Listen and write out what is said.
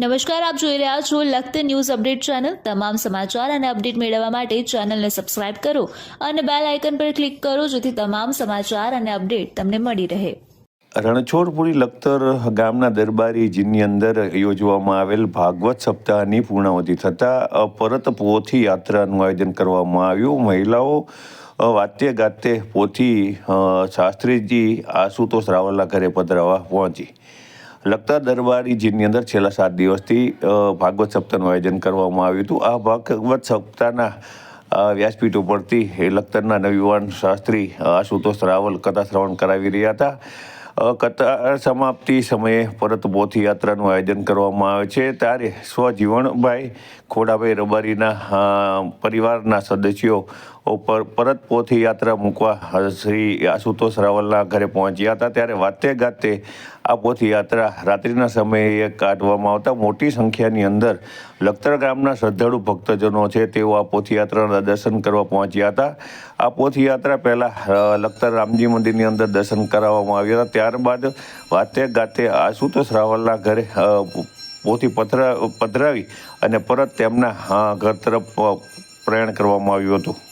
નમસ્કાર, આપ જોઈ રહ્યા છો લખત ન્યૂઝ અપડેટ ચેનલ. તમામ સમાચાર અને અપડેટ મેળવવા માટે ચેનલને સબસ્ક્રાઇબ કરો અને બેલ આઇકન પર ક્લિક કરો જેથી તમામ સમાચાર અને અપડેટ તમને મળી રહે. રણછોડપુરી લખતર ગામના દરબારી જીની અંદર યોજવામાં આવેલ ભાગવત સપ્તાહની પૂર્ણાવધિ થતાં પરત પોથી યાત્રાનું આયોજન કરવામાં આવ્યું. મહિલાઓ વાત્ય ગાતે પોથી શાસ્ત્રીજી આશુતોષ રાવલના ઘરે પધરાવવા પહોંચી. લખતર દરબારી જીની અંદર છેલ્લા સાત દિવસથી ભાગવત સપ્તાહનું આયોજન કરવામાં આવ્યું હતું. આ ભાગવત સપ્તાહના વ્યાસપીઠ ઉપરથી લખતરના નવયુવાન શાસ્ત્રી આશુતોષ રાવલ કથા શ્રવણ કરાવી રહ્યા હતા. કથા સમાપ્તિ સમયે પરત પોથી યાત્રાનું આયોજન કરવામાં આવે છે. ત્યારે સ્વજીવણભાઈ ખોડાભાઈ રબારીના પરિવારના સદસ્યો ઉપર પરત પોથી યાત્રા મૂકવા શ્રી આશુતોષ રાવલના ઘરે પહોંચ્યા હતા. ત્યારે વાતે ગાતે આ પોથી યાત્રા રાત્રિના સમયે કાઢવામાં આવતા. મોટી સંખ્યાની અંદર લખતર ગામના શ્રદ્ધાળુ ભક્તજનો છે, તેઓ આ પોથી યાત્રાના દર્શન કરવા પહોંચ્યા હતા. આ પોથી યાત્રા પહેલાં લખતર રામજી મંદિરની અંદર દર્શન કરાવવામાં આવ્યા હતા. ત્યારબાદ વાતે ગાતે આશુતોષ રાવલના ઘરે પોથી પધરા પધરાવી અને પરત તેમના ઘર તરફ પ્રયાણ કરવામાં આવ્યું હતું.